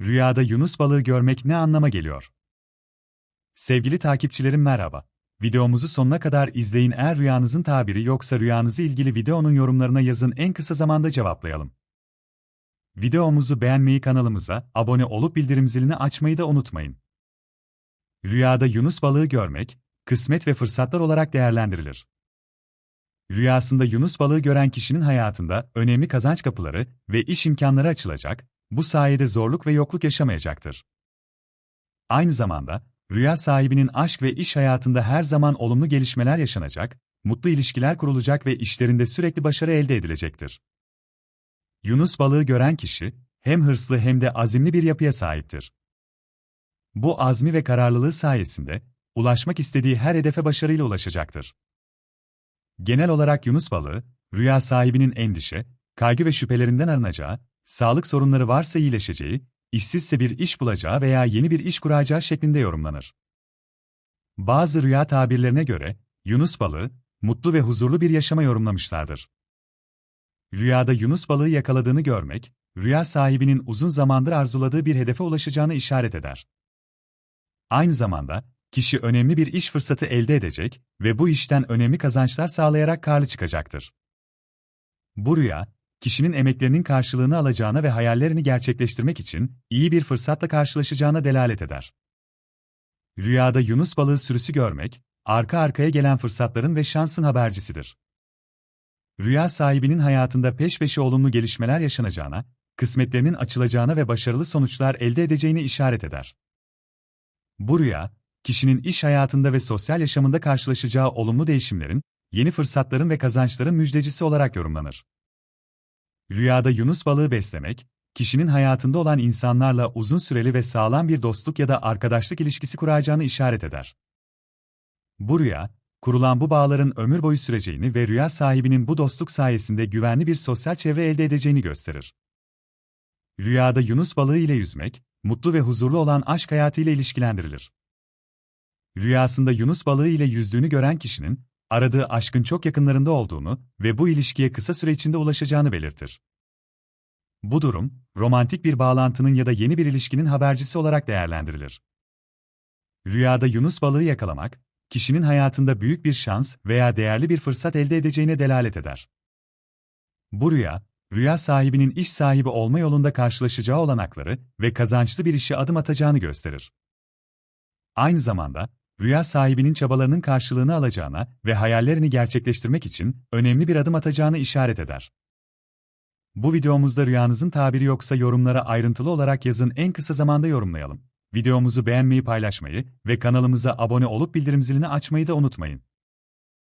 Rüyada Yunus balığı görmek ne anlama geliyor? Sevgili takipçilerim merhaba. Videomuzu sonuna kadar izleyin eğer rüyanızın tabiri yoksa rüyanızı ilgili videonun yorumlarına yazın en kısa zamanda cevaplayalım. Videomuzu beğenmeyi kanalımıza abone olup bildirim zilini açmayı da unutmayın. Rüyada Yunus balığı görmek, kısmet ve fırsatlar olarak değerlendirilir. Rüyasında Yunus balığı gören kişinin hayatında önemli kazanç kapıları ve iş imkanları açılacak, bu sayede zorluk ve yokluk yaşamayacaktır. Aynı zamanda, rüya sahibinin aşk ve iş hayatında her zaman olumlu gelişmeler yaşanacak, mutlu ilişkiler kurulacak ve işlerinde sürekli başarı elde edilecektir. Yunus balığı gören kişi, hem hırslı hem de azimli bir yapıya sahiptir. Bu azmi ve kararlılığı sayesinde, ulaşmak istediği her hedefe başarıyla ulaşacaktır. Genel olarak Yunus balığı, rüya sahibinin endişe, kaygı ve şüphelerinden arınacağı, sağlık sorunları varsa iyileşeceği, işsizse bir iş bulacağı veya yeni bir iş kuracağı şeklinde yorumlanır. Bazı rüya tabirlerine göre, Yunus balığı, mutlu ve huzurlu bir yaşama yorumlamışlardır. Rüyada Yunus balığı yakaladığını görmek, rüya sahibinin uzun zamandır arzuladığı bir hedefe ulaşacağını işaret eder. Aynı zamanda, kişi önemli bir iş fırsatı elde edecek ve bu işten önemli kazançlar sağlayarak karlı çıkacaktır. Bu rüya, kişinin emeklerinin karşılığını alacağına ve hayallerini gerçekleştirmek için iyi bir fırsatla karşılaşacağına delalet eder. Rüyada Yunus balığı sürüsü görmek, arka arkaya gelen fırsatların ve şansın habercisidir. Rüya sahibinin hayatında peş peşe olumlu gelişmeler yaşanacağına, kısmetlerinin açılacağına ve başarılı sonuçlar elde edeceğini işaret eder. Bu rüya, kişinin iş hayatında ve sosyal yaşamında karşılaşacağı olumlu değişimlerin, yeni fırsatların ve kazançların müjdecisi olarak yorumlanır. Rüyada Yunus balığı beslemek, kişinin hayatında olan insanlarla uzun süreli ve sağlam bir dostluk ya da arkadaşlık ilişkisi kuracağını işaret eder. Bu rüya, kurulan bu bağların ömür boyu süreceğini ve rüya sahibinin bu dostluk sayesinde güvenli bir sosyal çevre elde edeceğini gösterir. Rüyada Yunus balığı ile yüzmek, mutlu ve huzurlu olan aşk hayatıyla ilişkilendirilir. Rüyasında Yunus balığı ile yüzdüğünü gören kişinin, aradığı aşkın çok yakınlarında olduğunu ve bu ilişkiye kısa süre içinde ulaşacağını belirtir. Bu durum, romantik bir bağlantının ya da yeni bir ilişkinin habercisi olarak değerlendirilir. Rüyada Yunus balığı yakalamak, kişinin hayatında büyük bir şans veya değerli bir fırsat elde edeceğine delalet eder. Bu rüya, rüya sahibinin iş sahibi olma yolunda karşılaşacağı olanakları ve kazançlı bir işe adım atacağını gösterir. Aynı zamanda, rüya sahibinin çabalarının karşılığını alacağına ve hayallerini gerçekleştirmek için önemli bir adım atacağını işaret eder. Bu videomuzda rüyanızın tabiri yoksa yorumlara ayrıntılı olarak yazın en kısa zamanda yorumlayalım. Videomuzu beğenmeyi paylaşmayı ve kanalımıza abone olup bildirim zilini açmayı da unutmayın.